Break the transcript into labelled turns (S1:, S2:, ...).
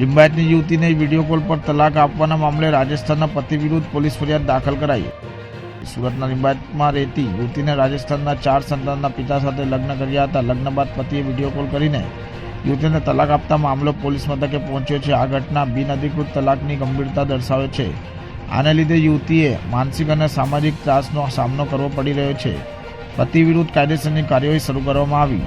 S1: લિંબાયતની યુવતીને video call પર તલાક આપવાના મામલે રાજસ્થાનના પતિ વિરુદ્ધ પોલીસ ફરિયાદ દાખલ કરાઈ. સુરતના લિંબાયતમાં રહેતી યુવતીને રાજસ્થાનના ચાર સંતાનના પિતા સાથે લગ્ન કર્યા હતા. લગ્ન બાદ પતિએ વીડિયો કોલ કરીને યુવતીને તલાક આપતા મામલો પોલીસ મથકે પહોંચ્યો છે. આ ઘટના બિનઅધિકૃત તલાકની ગંભીરતા દર્શાવે છે. આને લીધે યુવતીએ માનસિક અને સામાજિક ત્રાસનો સામનો કરવો પડી રહ્યો છે. પતિ વિરુદ્ધ કાયદેસરની કાર્યવાહી શરૂ કરવામાં આવી.